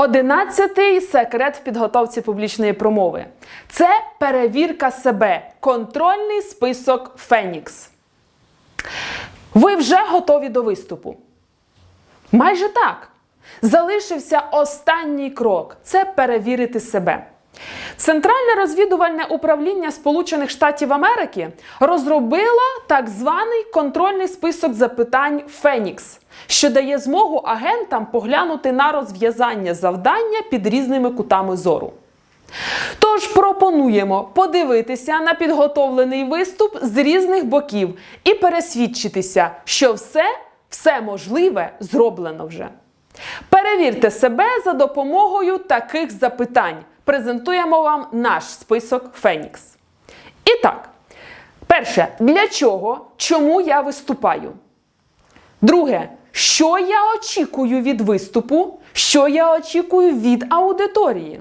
Одинадцятий секрет в підготовці публічної промови це перевірка себе, контрольний список Фенікс. Ви вже готові до виступу. Майже так. Залишився останній крок це перевірити себе. Центральне розвідувальне управління Сполучених Штатів Америки розробило так званий контрольний список запитань Фенікс, що дає змогу агентам поглянути на розв'язання завдання під різними кутами зору. Тож пропонуємо подивитися на підготовлений виступ з різних боків і пересвідчитися, що все, все можливе зроблено вже. Перевірте себе за допомогою таких запитань. Презентуємо вам наш список Фенікс. І так, перше, для чого, чому я виступаю? Друге, що я очікую від виступу, що я очікую від аудиторії.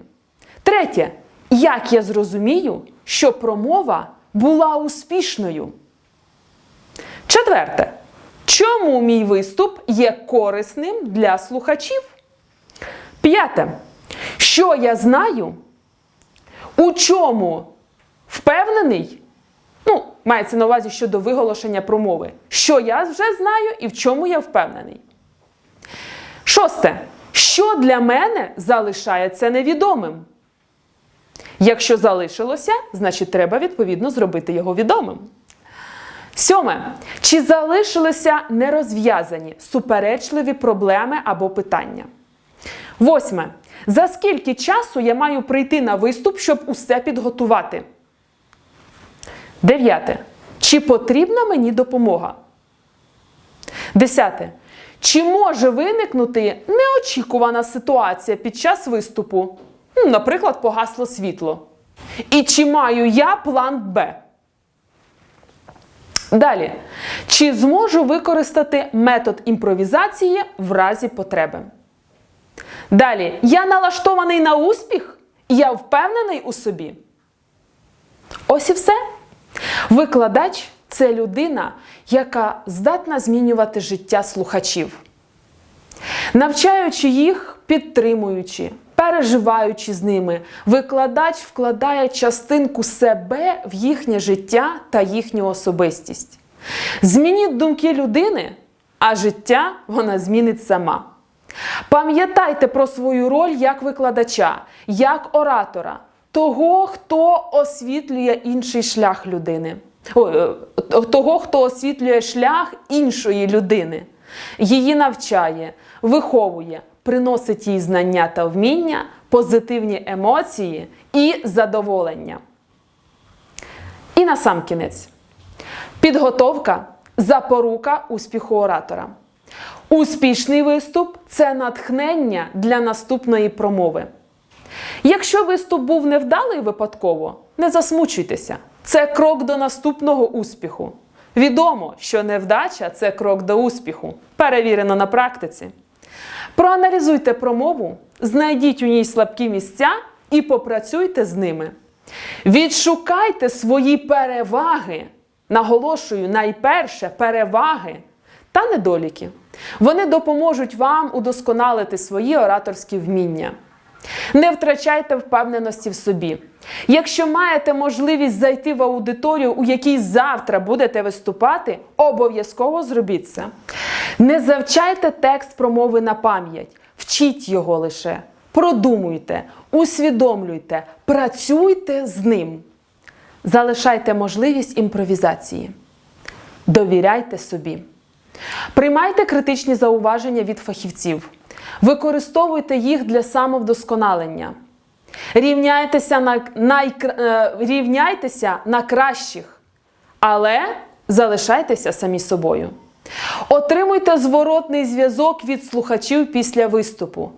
Третє, як я зрозумію, що промова була успішною. Четверте, чому мій виступ є корисним для слухачів? П'яте, що я знаю, у чому впевнений, ну, мається на увазі щодо виголошення промови, що я вже знаю і в чому я впевнений. Шосте, що для мене залишається невідомим? Якщо залишилося, значить треба відповідно зробити його відомим. Сьоме. Чи залишилися нерозв'язані суперечливі проблеми або питання? Восьме. За скільки часу я маю прийти на виступ, щоб усе підготувати? Дев'яте. Чи потрібна мені допомога? Десяте. Чи може виникнути неочікувана ситуація під час виступу? Ну, Наприклад, погасло світло. І чи маю я план Б? Далі. Чи зможу використати метод імпровізації в разі потреби? Далі. Я налаштований на успіх? Я впевнений у собі? Ось і все. Викладач це людина, яка здатна змінювати життя слухачів. Навчаючи їх, підтримуючи, переживаючи з ними, викладач вкладає частинку себе в їхнє життя та їхню особистість. Змініть думки людини, а життя вона змінить сама. Пам'ятайте про свою роль як викладача, як оратора, того, хто освітлює інший шлях людини, Ой, е, того, хто освітлює шлях іншої людини, її навчає, виховує, приносить їй знання та вміння, позитивні емоції і задоволення. І на сам кінець. Підготовка запорука успіху оратора. Успішний виступ це натхнення для наступної промови. Якщо виступ був невдалий випадково, не засмучуйтеся. Це крок до наступного успіху. Відомо, що невдача це крок до успіху. Перевірено на практиці. Проаналізуйте промову, знайдіть у ній слабкі місця і попрацюйте з ними. Відшукайте свої переваги. Наголошую, найперше переваги та недоліки. Вони допоможуть вам удосконалити свої ораторські вміння. Не втрачайте впевненості в собі. Якщо маєте можливість зайти в аудиторію, у якій завтра будете виступати, обов'язково зробіть це. Не завчайте текст промови на пам'ять, вчіть його лише, продумуйте, усвідомлюйте, працюйте з ним. Залишайте можливість імпровізації. Довіряйте собі. Приймайте критичні зауваження від фахівців. Використовуйте їх для самовдосконалення. Рівняйтеся на, найкра... е, рівняйтеся на кращих, але залишайтеся самі собою. Отримуйте зворотний зв'язок від слухачів після виступу.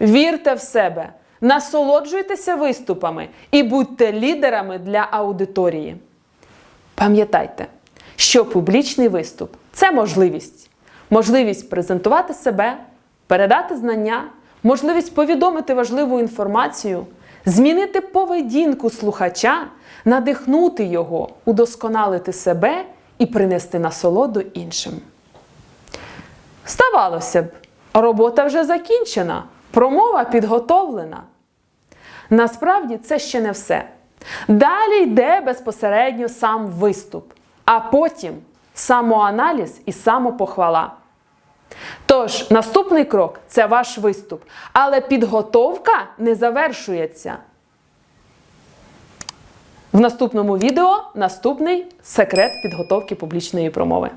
Вірте в себе, насолоджуйтеся виступами і будьте лідерами для аудиторії. Пам'ятайте, що публічний виступ це можливість. Можливість презентувати себе, передати знання, можливість повідомити важливу інформацію, змінити поведінку слухача, надихнути його, удосконалити себе і принести насолоду іншим. Здавалося б, робота вже закінчена. Промова підготовлена. Насправді це ще не все. Далі йде безпосередньо сам виступ, а потім самоаналіз і самопохвала. Тож, наступний крок це ваш виступ. Але підготовка не завершується. В наступному відео наступний секрет підготовки публічної промови.